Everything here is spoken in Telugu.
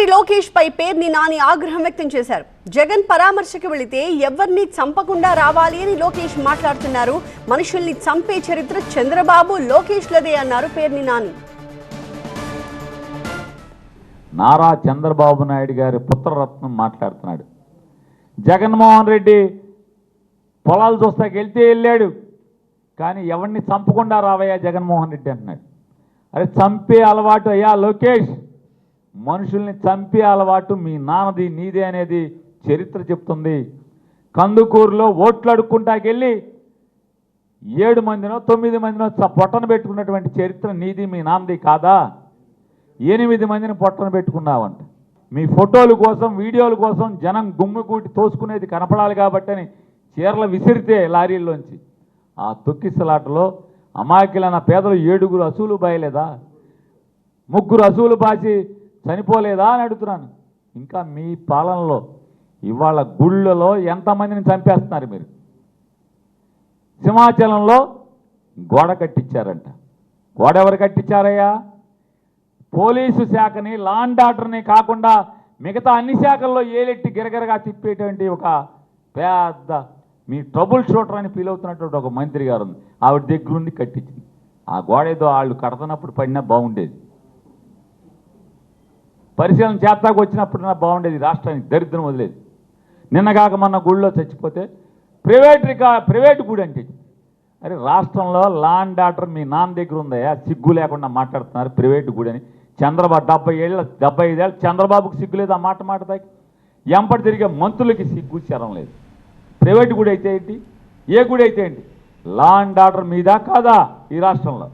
మంత్రి లోకేష్ పై పేర్ని నాని ఆగ్రహం వ్యక్తం చేశారు. జగన్ పరామర్శకు వెళితే ఎవరిని చంపకుండా రావాలి అని లోకేష్ మాట్లాడుతున్నారు. మనుషుల్ని చంపే చరిత్ర చంద్రబాబు లోకేష్లదే అన్నారు పేర్ని నాని. నారా చంద్రబాబు నాయుడు గారి పుత్రరత్నం మాట్లాడుతున్నాడు. జగన్మోహన్ రెడ్డి పొలాలు చూస్తాకి వెళ్తే వెళ్ళాడు. కానీ ఎవరిని చంపకుండా రావయ్యా జగన్మోహన్ రెడ్డి అంటున్నాడు. అరే చంపే అలవాటు అయ్యా లోకేష్. మనుషుల్ని చంపే అలవాటు మీ నాన్నది నీదే అనేది చరిత్ర చెప్తుంది. కందుకూరులో ఓట్లు అడుక్కుంటాకెళ్ళి ఏడు మందినో తొమ్మిది మందినో పొట్టను పొట్టన పెట్టుకున్నటువంటి చరిత్ర నీది మీ నాన్నది కాదా? ఎనిమిది మందిని పొట్టన పెట్టుకున్నావంట. మీ ఫోటోల కోసం వీడియోల కోసం జనం గుమ్మిగూటి తోసుకునేది కనపడాలి కాబట్టి అని చీరలు విసిరితే లారీల్లోంచి. ఆ తొక్కిసలాటలో అమాయకులైన పేదలు ఏడుగురు అసూలు బాయలేదా? ముగ్గురు అసూలు బాసి చనిపోలేదా అని అడుగుతున్నాను. ఇంకా మీ పాలనలో ఇవాళ గుళ్ళలో ఎంతమందిని చంపేస్తున్నారు మీరు? సింహాచలంలో గోడ కట్టించారంట. గోడ ఎవరు కట్టించారయ్యా? పోలీసు శాఖని లాండ్ ఆర్డర్ని కాకుండా మిగతా అన్ని శాఖల్లో ఏలెట్టి గిరగిరగా తిప్పేటువంటి ఒక పెద్ద మీ ట్రబుల్ షూటర్ అని ఫీల్ అవుతున్నటువంటి ఒక మంత్రి గారు ఉంది. ఆవిడ దగ్గరుండి కట్టించింది. ఆ గోడ ఏదో వాళ్ళు కడుతున్నప్పుడు పడినా బాగుండేది. పరిశీలన చేస్తాకు వచ్చినప్పుడు నా బాగుండేది రాష్ట్రానికి దరిద్రం వదిలేదు. నిన్నగాక మొన్న గుళ్ళో చచ్చిపోతే ప్రైవేట్ రికా ప్రైవేట్ గుడి అంటే అరే రాష్ట్రంలో లాండ్ ఆర్డర్ మీ నాన్న దగ్గర ఉందయా సిగ్గు లేకుండా మాట్లాడుతున్నారు ప్రైవేట్ గుడి అని. చంద్రబాబు డెబ్బై ఏళ్ళ డెబ్బై ఐదేళ్ళు చంద్రబాబుకి సిగ్గు లేదు ఆ మాట మాటదాకి ఎంపటి తిరిగే మంత్రులకి సిగ్గు చరం లేదు. ప్రైవేట్ గుడి అయితే ఏంటి? ఏ గుడి అయితే ఏంటి? లా అండ్ ఆర్డర్ మీద కాదా ఈ రాష్ట్రంలో?